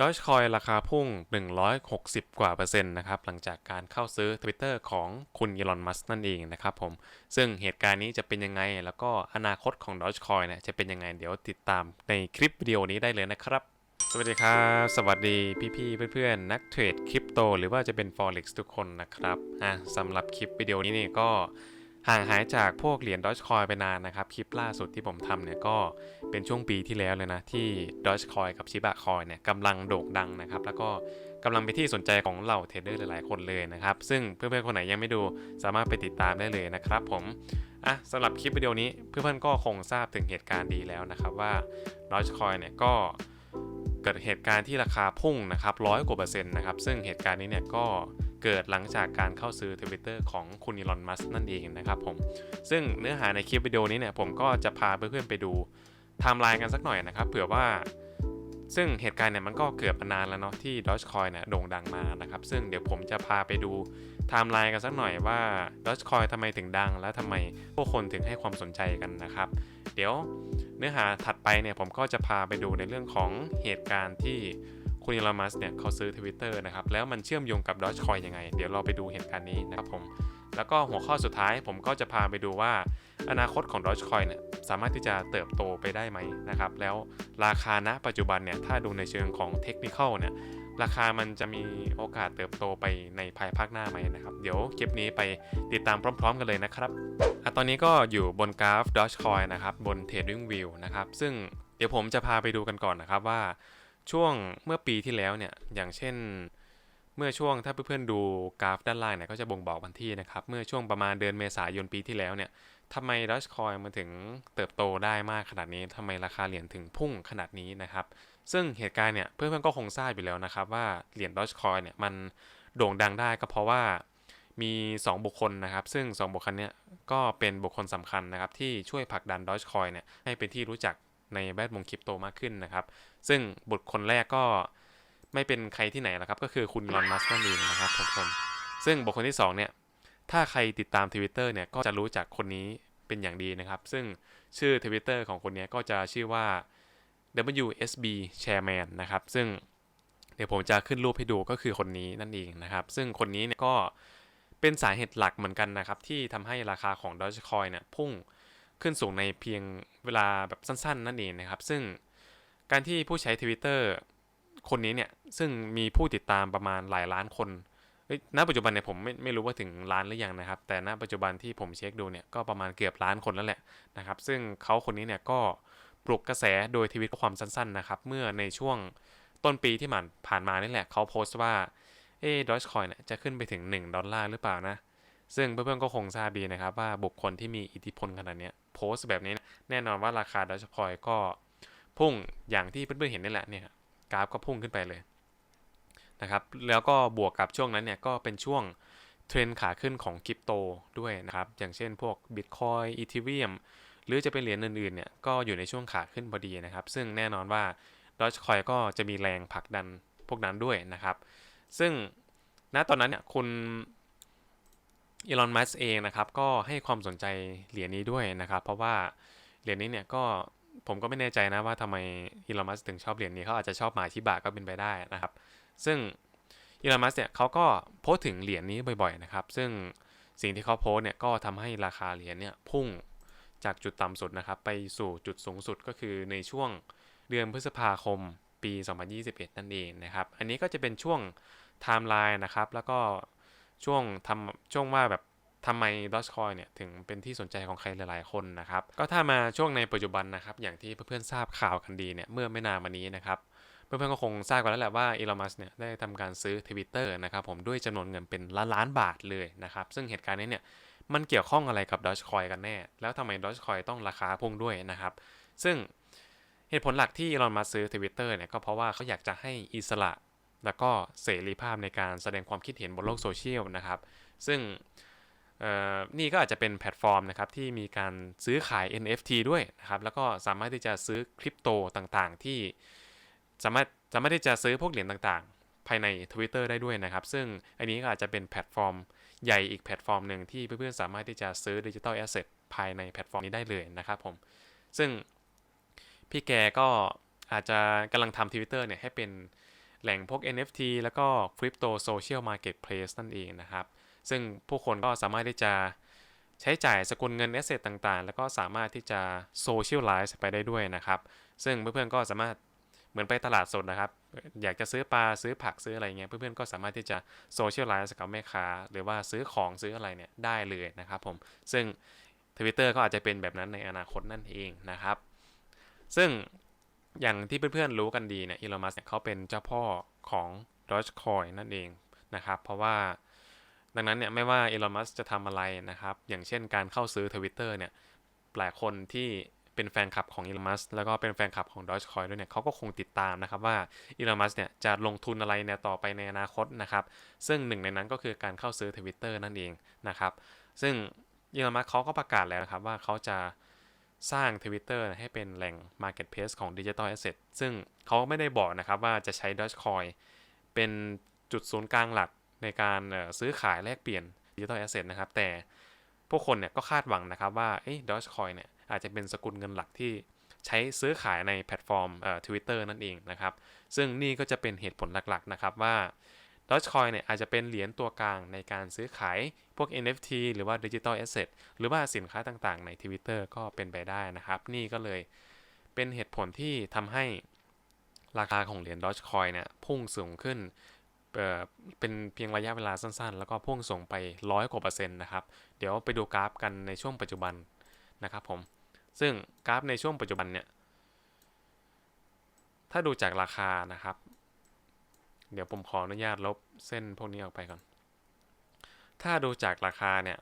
d o g e c o i ราคาพุ่ง 160 กว่าเปอร์เซ็นต์นะครับ หลังจากการเข้าซื้อ Twitter ของคุณอีลอนมัสนั่นเองนะครับผม ซึ่งเหตุการณ์นี้จะเป็นยังไง แล้วก็อนาคตของ Dogecoin เนี่ยจะเป็นยังไง เดี๋ยวติดตามในคลิปวิดีโอนี้ได้เลยนะครับ สวัสดีครับ สวัสดีพี่ๆเพื่อนๆ นักเทรดคริปโต หรือว่าจะเป็น Forex ทุกคนนะครับอะสำหรับคลิปวิดีโอนี้นี่ก็ ห่างหายจากพวกเหรียญ Dogecoin ไปนานนะครับ คลิปล่าสุดที่ผมทำเนี่ยก็เป็นช่วงปีที่แล้วเลยนะ ที่ Dogecoin กับ Shiba Coin เนี่ยกำลังโด่งดังนะครับ แล้วก็กำลังเป็นที่สนใจของเหล่าเทรดเดอร์หลายๆ คนเลยนะครับ ซึ่งเพื่อนๆคนไหนยังไม่ดูสามารถไปติดตามได้เลยนะครับผมอะสำหรับคลิปวิดีโอนี้เพื่อนๆก็คงทราบถึงเหตุการณ์ดีแล้วนะครับว่า Dogecoin เนี่ยก็เกิดเหตุการณ์ที่ราคาพุ่งนะครับร้อยกว่าเปอร์เซ็นต์นะครับซึ่งเหตุการณ์นี้เนี่ยก็ เกิดหลังจากการเข้าซื้อ Twitter ของคุณอีลอนมัสนั่นเองนะครับผม ซึ่งเนื้อหาในคลิปวิดีโอนี้เนี่ยผมก็จะพาเพื่อนๆไปดูไทม์ไลน์กันสักหน่อยนะครับ เผื่อว่าซึ่งเหตุการณ์เนี่ยมันก็เกิดมานานแล้วเนาะที่ Dogecoin เนี่ยโด่งดังมานะครับ ซึ่งเดี๋ยวผมจะพาไปดูไทม์ไลน์กันสักหน่อยว่า Dogecoin ทำไมถึงดัง และทำไมผู้คนถึงให้ความสนใจกันนะครับ เดี๋ยวเนื้อหาถัดไปเนี่ยผมก็จะพาไปดูในเรื่องของเหตุการณ์ที่ คุณอีลอนมัสเนี่ยเขาซื้อ Twitter นะครับ แล้วมันเชื่อมโยงกับ Dogecoin ยังไง เดี๋ยวเราไปดูเหตุการณ์นี้นะครับผม แล้วก็หัวข้อสุดท้ายผมก็จะพาไปดูว่า อนาคตของ Dogecoin เนี่ยสามารถที่จะเติบโตไปได้ไหมนะครับ แล้วราคาณปัจจุบันเนี่ยถ้าดูในเชิงของเทคนิคเนี่ยราคามันจะมีโอกาสเติบโตไปในภายภาคหน้าไหมนะครับ เดี๋ยวคลิปนี้ไปติดตามพร้อม ๆ กันเลยนะครับอตอนนี้ก็อยู่บนกราฟ Dogecoin นะครับบน Trading View นะครับซึ่งเดี๋ยวผมจะพาไปดูกันก่อนนะครับว่า ช่วงเมื่อปีที่แล้วเนี่ยอย่างเช่น เมื่อช่วงถ้าเพื่อนๆดูกราฟด้านล่างเนี่ยก็จะบ่งบอกวันที่นะครับ เมื่อช่วงประมาณเดือนเมษายนปีที่แล้วเนี่ยทำไม Dogecoin มันถึงเติบโตได้มากขนาดนี้ทำไมราคาเหรียญถึงพุ่งขนาดนี้นะครับ ซึ่งเหตุการณ์เนี่ยเพื่อนๆก็คงทราบอยู่แล้วนะครับ ว่าเหรียญ Dogecoin เนี่ยมันโด่งดังได้ก็เพราะว่ามี 2 บุคคลนะครับ ซึ่ง 2 บุคคลเนี่ยก็เป็นบุคคลสำคัญนะครับ ที่ช่วยผลักดัน Dogecoin เนี่ยให้เป็นที่รู้จัก ในแวดวงคริปโตมากขึ้นนะครับ ซึ่งบุคคลแรกก็ไม่เป็นใครที่ไหนละครับ ก็คือคุณลอนมัสก์นั่นเองนะครับผมซึ่งบุคคลที่2เนี่ยถ้าใครติดตาม Twitter เนี่ยก็จะรู้จักคนนี้เป็นอย่างดีนะครับ ซึ่งชื่อ Twitter ของคนนี้ก็จะชื่อว่า WSB Chairman นะครับ ซึ่งเดี๋ยวผมจะขึ้นรูปให้ดูก็คือคนนี้นั่นเองนะครับ ซึ่งคนนี้เนี่ยก็เป็นสาเหตุหลักเหมือนกันนะครับ ที่ทำให้ราคาของ Dogecoin เนี่ยพุ่ง ขึ้นสูงในเพียงเวลาแบบสั้นๆ นั่นเองนะครับ ซึ่งการที่ผู้ใช้ Twitter คนนี้เนี่ย ซึ่งมีผู้ติดตามประมาณหลายล้านคนณปัจจุบันเนี่ยผมไม่ไม่รู้ว่าถึงล้านหรือยังนะครับ แต่ณปัจจุบันที่ผมเช็คดูเนี่ยก็ประมาณเกือบล้านคนแล้วแหละนะครับ ซึ่งเขาคนนี้เนี่ยก็ปลุกกระแสโดยทวิตความสั้นๆนะครับ เมื่อในช่วงต้นปีที่ผ่านผ่านมานี่แหละเขาโพสต์ว่าเอ๊ดอชคอยเนี่ยจะขึ้นไปถึง 1 ดอลลาร์หรือเปล่านะ ซึ่งเพื่อนๆก็คงทราบดีนะครับว่าบุคคลที่มีอิทธิพลขนาดนี้โพสต์แบบนี้แน่นอนว่าราคาดอชคอยก็พุ่งอย่างที่เพื่อนๆเห็นนี่แหละเนี่ยกราฟก็พุ่งขึ้นไปเลยนะครับแล้วก็บวกกับช่วงนั้นเนี่ยก็เป็นช่วงเทรนขาขึ้นของคริปโตด้วยนะครับ อย่างเช่นพวก Bitcoin Ethereum หรือจะเป็นเหรียญอื่นๆเนี่ยก็อยู่ในช่วงขาขึ้นพอดีนะครับ ซึ่งแน่นอนว่า d o g e c o i ก็จะมีแรงผลักดันพวกนั้นด้วยนะครับ ซึ่งณตอนนั้นเนี่ยคุณ อีลอน มัสเองนะครับ ก็ให้ความสนใจเหรียญนี้ด้วยนะครับ เพราะว่าเหรียญนี้เนี่ยก็ผมก็ไม่แน่ใจนะว่าทำไมอีลอน มัสถึงชอบเหรียญนี้เขาอาจจะชอบหมาชิบะก็เป็นไปได้นะครับ ซึ่งอีลอน มัสเนี่ยเขาก็โพสถึงเหรียญนี้บ่อยๆนะครับ ซึ่งสิ่งที่เขาโพสเนี่ยก็ทำให้ราคาเหรียญเนี่ยพุ่งจากจุดต่ำสุดนะครับ ไปสู่จุดสูงสุดก็คือในช่วงเดือนพฤษภาคมปี 2021 นั่นเองนะครับ อันนี้ก็จะเป็นช่วงไทม์ไลน์นะครับ แล้วก็ ช่วงทำช่วงว่าแบบทำไม Dogecoin เนี่ยถึงเป็นที่สนใจของใครหลาย ๆ คนนะครับ ก็ถ้ามาช่วงในปัจจุบันนะครับ อย่างที่เพื่อนๆทราบข่าวกันดีเนี่ยเมื่อไม่นานมานี้นะครับ เพื่อนๆก็คงทราบกันแล้วแหละว่าอีลอมัสเนี่ยได้ทำการซื้อ Twitter นะครับผมด้วยจำนวนเงินเป็นล้านล้านบาทเลยนะครับ ซึ่งเหตุการณ์นี้เนี่ยมันเกี่ยวข้องอะไรกับ Dogecoin กันแน่ แล้วทำไม Dogecoin ต้องราคาพุ่งด้วยนะครับ ซึ่งเหตุผลหลักที่อีลอนมัสซื้อ Twitter เนี่ยก็เพราะว่าเขาอยากจะให้อิสระ แล้วก็เสรีภาพในการแสดงความคิดเห็นบนโลกโซเชียลนะครับ ซึ่งนี่ก็อาจจะเป็นแพลตฟอร์มนะครับที่มีการซื้อขาย NFT ด้วยนะครับ แล้วก็สามารถที่จะซื้อคริปโตต่างๆ ที่สามารถสามารถที่จะซื้อพวกเหรียญต่างๆ ภายใน Twitter ได้ด้วยนะครับ ซึ่งอันนี้ก็อาจจะเป็นแพลตฟอร์มใหญ่อีกแพลตฟอร์มหนึ่งที่เพื่อนๆสามารถที่จะซื้อดิจิทัลแอสเซทภายในแพลตฟอร์มนี้ได้เลยนะครับผม ซึ่งพี่แกก็อาจจะกำลังทำทวิตเตอร์เนี่ยให้เป็น แหล่งพวก NFT แล้วก็ Crypto Social Marketplace นั่นเองนะครับ ซึ่งผู้คนก็สามารถที่จะใช้จ่ายสกุลเงิน asset ต่างๆ แล้วก็สามารถที่จะ socialize ไปได้ด้วยนะครับ ซึ่งเพื่อนๆก็สามารถเหมือนไปตลาดสดนะครับ อยากจะซื้อปลาซื้อผักซื้ออะไรเงี้ยเพื่อนๆก็สามารถที่จะ socialize กับแม่ค้า หรือว่าซื้อของซื้ออะไรเนี่ยได้เลยนะครับผมซึ่ง Twitter ก็อาจจะเป็นแบบนั้นในอนาคตนั่นเองนะครับ ซึ่ง อย่างที่เพื่อนๆรู้กันดีเนี่ยอีลอนมัสเนี่ยเขาเป็นเจ้าพ่อของ Dogecoin นั่นเองนะครับ เพราะว่าดังนั้นเนี่ยไม่ว่าอีลอนมัสจะทำอะไรนะครับ อย่างเช่นการเข้าซื้อ Twitter เนี่ยหลายคนที่เป็นแฟนคลับของอีลอนมัสแล้วก็เป็นแฟนคลับของ Dogecoin ด้วยเนี่ยเขาก็คงติดตามนะครับว่าอีลอนมัสเนี่ยจะลงทุนอะไรเนี่ยต่อไปในอนาคตนะครับ ซึ่งหนึ่งในนั้นก็คือการเข้าซื้อ Twitter นั่นเองนะครับ ซึ่งอีลอนมัสเขาก็ประกาศแล้วนะครับว่าเขาจะ สร้าง Twitter ให้เป็นแหล่ง Marketplace ของ Digital Asset ซึ่งเขาไม่ได้บอกนะครับว่าจะใช้ Dogecoin เป็นจุดศูนย์กลางหลักในการซื้อขายแลกเปลี่ยน Digital Asset นะครับ แต่พวกคนเนี่ยก็คาดหวังนะครับว่าเอ้ Dogecoin เนี่ยอาจจะเป็นสกุลเงินหลักที่ใช้ซื้อขายในแพลตฟอร์มเอ่อ Twitter นั่นเองนะครับ ซึ่งนี่ก็จะเป็นเหตุผลหลักๆนะครับว่า d o g e c o i เนี่ยอาจจะเป็นเหรียญตัวกลางในการซื้อขายพวก NFT หรือว่า Digital Asset หรือว่าสินค้าต่างๆ ใน Twitter ก็เป็นไปได้นะครับ นี่ก็เลยเป็นเหตุผลที่ทำให้ราคาของเหรียญ d o g e c o i เนี่ยพุ่งสูงขึ้นเเป็นเพียงระยะเวลาสั้นๆ แล้วก็พุ่งส่งไปร้อยกว่าเปอร์เซ็นต์นะครับ เดี๋ยวไปดูกราฟกันในช่วงปัจจุบันนะครับผม ซึ่งกราฟในช่วงปัจจุบันเนี่ย ถ้าดูจากราคานะครับ เดี๋ยวผมขออนุญาตลบเส้นพวกนี้ออกไปก่อน ถ้าดูจากราคาเนี่ย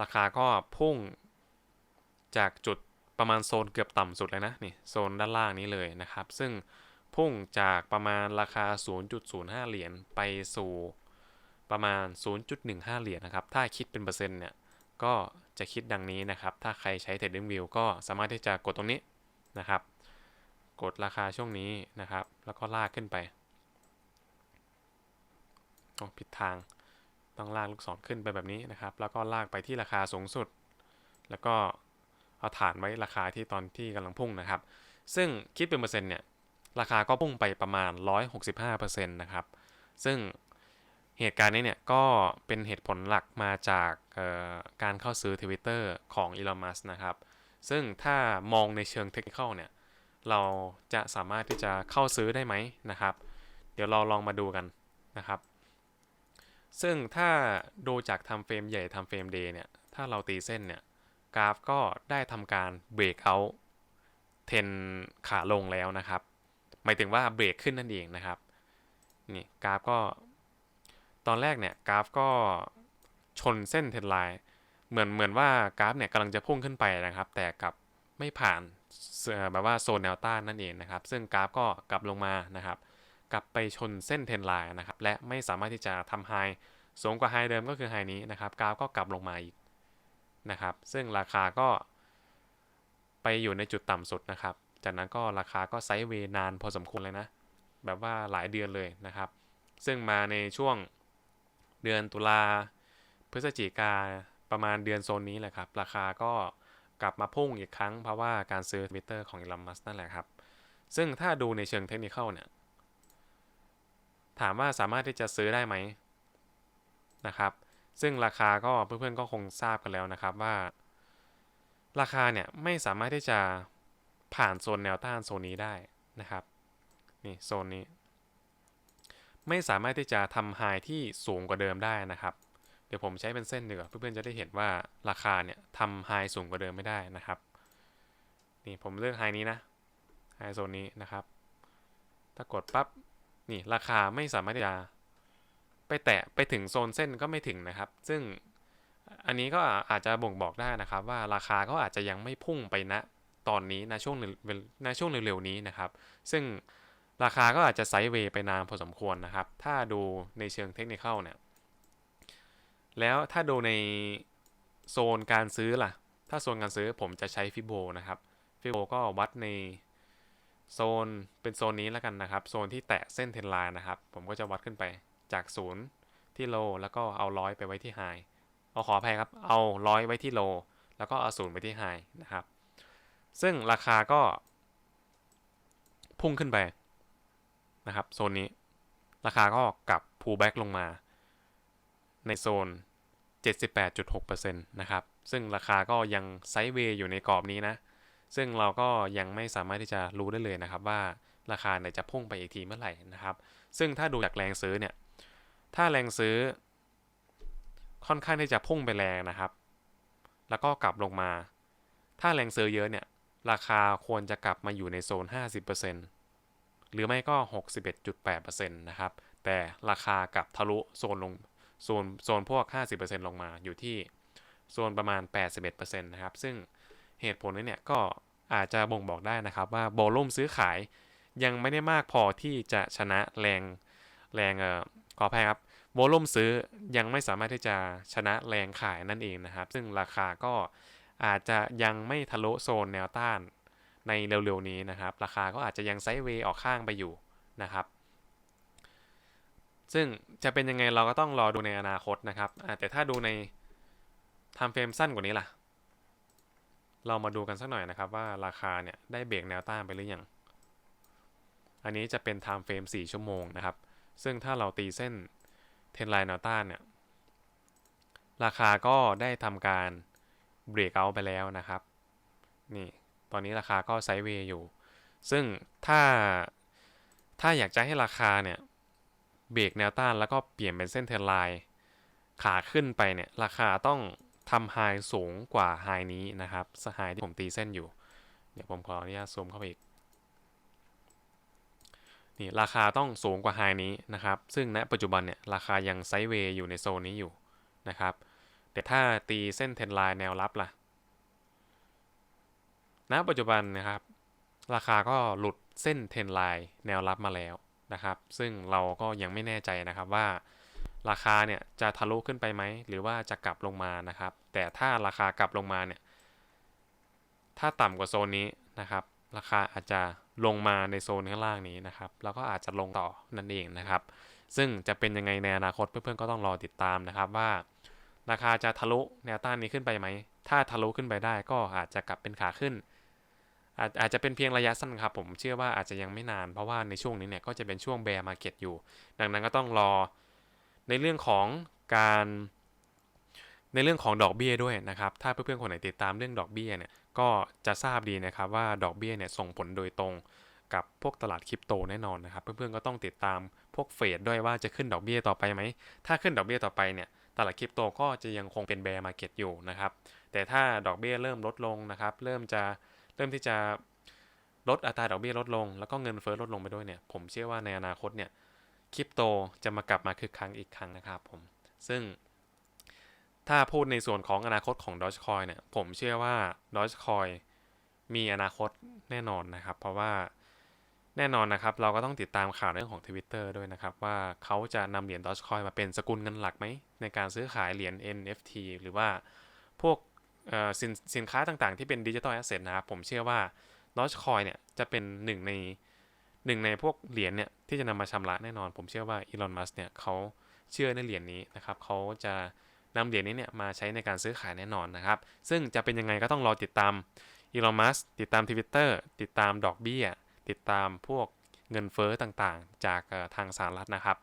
ราคาก็พุ่งจากจุดประมาณโซนเกือบต่ำสุดเลยนะนี่โซนด้านล่างนี้เลยนะครับ ซึ่งพุ่งจากประมาณราคา 0.05 เหรียญไปสู่ประมาณ 0.15 เหรียญนะครับ ถ้าคิดเป็นเปอร์เซ็นต์เนี่ย ก็จะคิดดังนี้นะครับ ถ้าใครใช้ TradingView ก็สามารถที่จะกดตรงนี้นะครับ กดราคาช่วงนี้นะครับ แล้วก็ลากขึ้นไป โอ้ผิดทาง ต้องลากลูกศรขึ้นไปแบบนี้นะครับ แล้วก็ลากไปที่ราคาสูงสุด แล้วก็เอาฐานไว้ราคาที่ตอนที่กำลังพุ่งนะครับ ซึ่งคิดเป็นเปอร์เซ็นต์เนี่ย ราคาก็พุ่งไปประมาณ 165%นะครับ ซึ่งเหตุการณ์นี้เนี่ยก็เป็นเหตุผลหลักมาจากการเข้าซื้อ Twitter ของ Elon Musk นะครับ ซึ่งถ้ามองในเชิงเทคนิคเนี่ย เราจะสามารถที่จะเข้าซื้อได้ไหมนะครับ เดี๋ยวเราลองมาดูกันนะครับ ซึ่งถ้าดูจากทำเฟรมใหญ่ทำเฟรมเดย์เนี่ย ถ้าเราตีเส้นเนี่ย กราฟก็ได้ทำการเบรกเอาเทนขาลงแล้วนะครับ หมายถึงว่าเบรกขึ้นนั่นเองนะครับ นี่กราฟก็ ตอนแรกเนี่ยกราฟก็ชนเส้นเทนไลน์ เหมือนเหมือนว่ากราฟเนี่ยกำลังจะพุ่งขึ้นไปนะครับ แต่กลับไม่ผ่านแบบว่าโซนแนวต้านนั่นเองนะครับ ซึ่งกราฟก็กลับลงมานะครับ กลับไปชนเส้นเทรนไลน์นะครับ และไม่สามารถที่จะทำไฮสูงกว่าไฮเดิมก็คือไฮนี้นะครับกราฟก็กลับลงมาอีกนะครับ ซึ่งราคาก็ไปอยู่ในจุดต่ำสุดนะครับ จากนั้นก็ราคาก็ไซด์เวย์นานพอสมควรเลยนะ แบบว่าหลายเดือนเลยนะครับ ซึ่งมาในช่วงเดือนตุลาพฤศจิกาประมาณเดือนโซนนี้แหละครับ ราคาก็กลับมาพุ่งอีกครั้งเพราะว่าการซื้อ Twitter ของอีลอนมัสนั่นแหละครับ ซึ่งถ้าดูในเชิงเทคนิคเนี่ย ถามว่าสามารถที่จะซื้อได้ไหมนะครับ ซึ่งราคาก็เพื่อนๆก็คงทราบกันแล้วนะครับว่า ราคาเนี่ยไม่สามารถที่จะผ่านโซนแนวต้านโซนนี้ได้นะครับนี่โซนนี้ ไม่สามารถที่จะทำไฮที่สูงกว่าเดิมได้นะครับ เดี๋ยวผมใช้เป็นเส้นดีกว่าเพื่อนๆจะได้เห็นว่าราคาเนี่ยทำไฮสูงกว่าเดิมไม่ได้นะครับนี่ผมเลือกไฮนี้นะไฮโซนนี้นะครับ ถ้ากดปั๊บ นี่ราคาไม่สามารถจะไปแตะไปถึงโซนเส้นก็ไม่ถึงนะครับ ซึ่งอันนี้ก็อาจจะบ่งบอกได้นะครับ ว่าราคาก็อาจจะยังไม่พุ่งไปณนะตอนนี้ในช่วงในช่วงเร็วๆนี้นะครับ ซึ่งราคาก็อาจจะไซด์เวย์ไปนานพอสมควรนะครับ ถ้าดูในเชิงเทคนิคเนี่ย แล้วถ้าดูในโซนการซื้อล่ะ ถ้าโซนการซื้อผมจะใช้ฟิโบนะครับ ฟิโบก็วัดใน โซนเป็นโซนนี้แล้วกันนะครับ โซนที่แตะเส้นเทนไลน์นะครับ ผมก็จะวัดขึ้นไปจากศูนย์ที่โลแล้วก็เอาร้อยไปไว้ที่ไฮเอาขออภัยครับ เอาร้อยไว้ที่โลแล้วก็เอาศูนย์ไปที่ไฮนะครับ ซึ่งราคาก็พุ่งขึ้นไปนะครับ โซนนี้ ราคาก็กลับ pull back ลงมา ในโซน 78.6%นะครับ ซึ่งราคาก็ยังไซด์เวย์อยู่ในกรอบนี้นะ ซึ่งเราก็ยังไม่สามารถที่จะรู้ได้เลยนะครับว่าราคาเนี่ยจะพุ่งไปอีกทีเมื่อไหร่นะครับ ซึ่งถ้าดูจากแรงซื้อเนี่ย ถ้าแรงซื้อ ค่อนข้างที่จะพุ่งไปแรงนะครับ แล้วก็กลับลงมา ถ้าแรงซื้อเยอะเนี่ย ราคาควรจะกลับมาอยู่ในโซน 50%หรือไม่ก็ 61.8%นะครับ แต่ราคากลับทะลุโซนลง โซน โซนพวก 50%ลงมาอยู่ที่ โซนประมาณ 81%นะครับ ซึ่ง เหตุผลนี้เนี่ยก็อาจจะบ่งบอกได้นะครับว่าโวลุ่มซื้อขายยังไม่ได้มากพอที่จะชนะแรงแรงเอ่อขออภัยครับโวลุ่มซื้อยังไม่สามารถที่จะชนะแรงขายนั่นเองนะครับ ซึ่งราคาก็อาจจะยังไม่ทะลุโซนแนวต้านในเร็วๆนี้นะครับ ราคาก็อาจจะยังไซด์เวย์ออกข้างไปอยู่นะครับ ซึ่งจะเป็นยังไงเราก็ต้องรอดูในอนาคตนะครับแต่ถ้าดูในไทม์เฟรมสั้นกว่านี้ล่ะ เรามาดูกันสักหน่อยนะครับว่าราคาเนี่ยได้เบรกแนวต้านไปหรือยัง อันนี้จะเป็นไทม์เฟรม4ชั่วโมงนะครับ ซึ่งถ้าเราตีเส้นเทนไลน์แนวต้านเนี่ย ราคาก็ได้ทำการเบรกเอาไปแล้วนะครับ นี่ ตอนนี้ราคาก็ไซด์เวย์อยู่ ซึ่งถ้า ถ้าอยากจะให้ราคาเนี่ย เบรกแนวต้านแล้วก็เปลี่ยนเป็นเส้นเทนไลน์ขาขึ้นไปเนี่ย ราคาต้อง ทำไฮสูงกว่าไฮนี้นะครับสไฮที่ผมตีเส้นอยู่ เดี๋ยวผมขออนุญาตซูมเข้าไปอีกนี่ราคาต้องสูงกว่าไฮนี้นะครับ ซึ่งณปัจจุบันเนี่ยราคายังไซด์เวย์อยู่ในโซนนี้อยู่นะครับ แต่ถ้าตีเส้นเทนไลน์แนวรับล่ะ ณปัจจุบันนะครับ ราคาก็หลุดเส้นเทนไลน์แนวรับมาแล้วนะครับ ซึ่งเราก็ยังไม่แน่ใจนะครับว่า ราคาเนี่ยจะทะลุขึ้นไปไหมหรือว่าจะกลับลงมานะครับ แต่ถ้าราคากลับลงมาเนี่ยถ้าต่ำกว่าโซนนี้นะครับ ราคาอาจจะลงมาในโซนข้างล่างนี้นะครับ แล้วก็อาจจะลงต่อนั่นเองนะครับ ซึ่งจะเป็นยังไงในอนาคตเพื่อนๆก็ต้องรอติดตามนะครับว่า ราคาจะทะลุแนวต้านนี้ขึ้นไปไหมถ้าทะลุขึ้นไปได้ก็อาจจะกลับเป็นขาขึ้น อาจอาจจะเป็นเพียงระยะสั้นครับผมเชื่อว่าอาจจะยังไม่นานเพราะว่าในช่วงนี้เนี่ยก็จะเป็นช่วงแบร์มาเก็ตอยู่ ดังนั้นก็ต้องรอ ในเรื่องของการในเรื่องของดอกเบี้ยด้วยนะครับ ถ้าเพื่อนๆคนไหนติดตามเรื่องดอกเบี้ยเนี่ยก็จะทราบดีนะครับว่าดอกเบี้ยเนี่ยส่งผลโดยตรงกับพวกตลาดคริปโตแน่นอนนะครับ เพื่อนๆก็ต้องติดตามพวกเฟดด้วยว่าจะขึ้นดอกเบี้ยต่อไปไหม ถ้าขึ้นดอกเบี้ยต่อไปเนี่ยตลาดคริปโตก็จะยังคงเป็นแบร์มาเก็ตอยู่นะครับ แต่ถ้าดอกเบี้ยเริ่มลดลงนะครับ เริ่มจะเริ่มที่จะลดอัตราดอกเบี้ยลดลง แล้วก็เงินเฟ้อลดลงไปด้วยเนี่ย ผมเชื่อว่าในอนาคตเนี่ย คริปโตจะมากลับมาคึกคักอีกครั้งนะครับผม ซึ่งถ้าพูดในส่วนของอนาคตของ Dogecoin เนี่ย ผมเชื่อว่า Dogecoin มีอนาคตแน่นอนนะครับ เพราะว่าแน่นอนนะครับ เราก็ต้องติดตามข่าวเรื่องของ Twitter ด้วยนะครับ ว่าเขาจะนำเหรียญ Dogecoin มาเป็นสกุลเงินหลักไหม ในการซื้อขายเหรียญ NFT หรือว่าพวกสินสินค้าต่างๆ ที่เป็นดิจิ t a ลแอสเซทนะครับ ผมเชื่อว่า Dogecoin เนี่ยจะเป็นหนึ่งใน หนึ่งในพวกเหรียญเนี่ยที่จะนำมาชำระแน่นอน ผมเชื่อว่าอีลอนมัสเนี่ยเขาเชื่อในเหรียญนี้นะครับเขาจะนำเหรียญนี้เนี่ยมาใช้ในการซื้อขายแน่นอนนะครับ ซึ่งจะเป็นยังไงก็ต้องรอติดตามอีลอนมัสติดตาม Twitter ติดตามดอกเบี้ย ติดตามพวกเงินเฟ้อต่างๆ จากทางสหรัฐนะครับ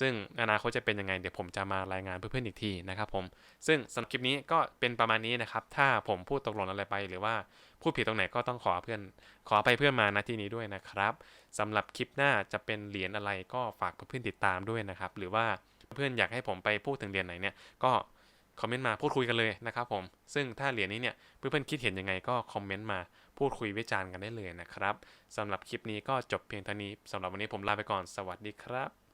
ซึ่งอนาคตจะเป็นยังไง เดี๋ยวผมจะมารายงานเพื่อนๆอีกทีนะครับผม ซึ่งสำหรับคลิปนี้ก็เป็นประมาณนี้นะครับ ถ้าผมพูดตกหล่นอะไรไปหรือว่า พูดผิดตรงไหนก็ต้องขอเพื่อน ขอไปเพื่อนมาณที่นี้ด้วยนะครับสำหรับคลิปหน้าจะเป็นเหรียญอะไรก็ฝากเพื่อนติดตามด้วยนะครับ หรือว่าเพื่อนอยากให้ผมไปพูดถึงเหรียญไหนเนี่ยก็คอมเมนต์มาพูดคุยกันเลยนะครับผม ซึ่งถ้าเหรียญนี้เนี่ยเพื่อนๆคิดเห็นยังไงก็คอมเมนต์มาพูดคุยวิจารณ์กันได้เลยนะครับสำหรับคลิปนี้ก็จบเพียงเท่านี้สำหรับวันนี้ผมลาไปก่อนสวัสดีครับ